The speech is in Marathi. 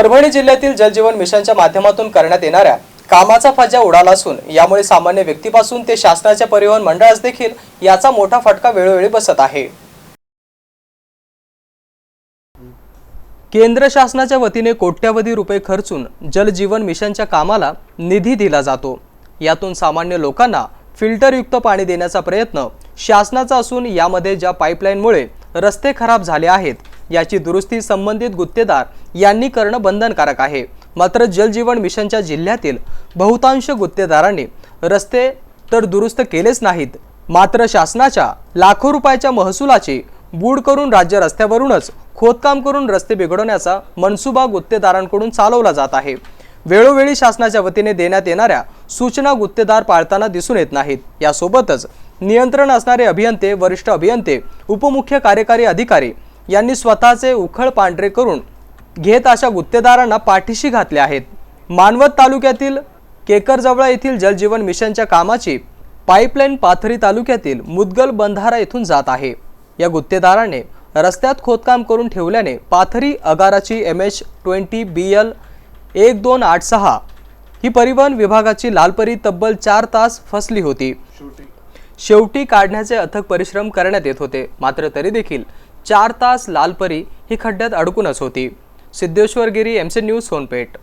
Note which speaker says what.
Speaker 1: परभणी जिल्ह्यातील जलजीवन मिशनच्या माध्यमातून करण्यात येणाऱ्या कामाचा फज्जा उडाला असून यामुळे सामान्य व्यक्तीपासून ते शासनाच्या परिवहन मंडळास देखील याचा मोठा फटका वेळोवेळी बसत आहे. केंद्र शासनाच्या वतीने कोट्यावधी रुपये खर्चून जलजीवन मिशनच्या कामाला निधी दिला जातो. यातून सामान्य लोकांना फिल्टरयुक्त पाणी देण्याचा प्रयत्न शासनाचा असून यामध्ये ज्या पाईपलाईनमुळे रस्ते खराब झाले आहेत याची दुरुस्ती संबंधित गुत्तेदार यांनी करणं बंधनकारक आहे. मात्र जलजीवन मिशनच्या जिल्ह्यातील बहुतांश गुत्तेदारांनी रस्ते तर दुरुस्त केलेच नाहीत. मात्र शासनाच्या लाखो रुपयाच्या महसुलाची बूड करून राज्य रस्त्यावरूनच खोदकाम करून रस्ते बिघडवण्याचा मनसुबा गुत्तेदारांकडून चालवला जात आहे. वेळोवेळी शासनाच्या वतीने देण्यात येणाऱ्या सूचना गुत्तेदार पाळताना दिसून येत नाहीत. यासोबतच नियंत्रण असणारे अभियंते वरिष्ठ अभियंते उपमुख्य कार्यकारी अधिकारी यांनी स्वतःचे उखळ पांढरे करून घेत अशा गुत्तेदारांना पाठीशी घातले आहेत. मानवत तालुक्यातील केकरजवळा येथील जलजीवन मिशनच्या कामाची पाईपलाईन पाथरी तालुक्यातील मुदगल बंधारा येथून जात आहे. या गुत्तेदाराने रस्त्यात खोदकाम करून ठेवल्याने Pathri अगाराची M H twenty B L एक दोन आठ सहा ही परिवहन विभागाची लालपरी तब्बल चार तास फसली होती. शेवटी काढण्याचे अथक परिश्रम करण्यात येत होते. मात्र तरी देखील चार तास लालपरी ही खड्ड्यात अडकूनच होती. Siddheshwar Giri MC news Sonpeth.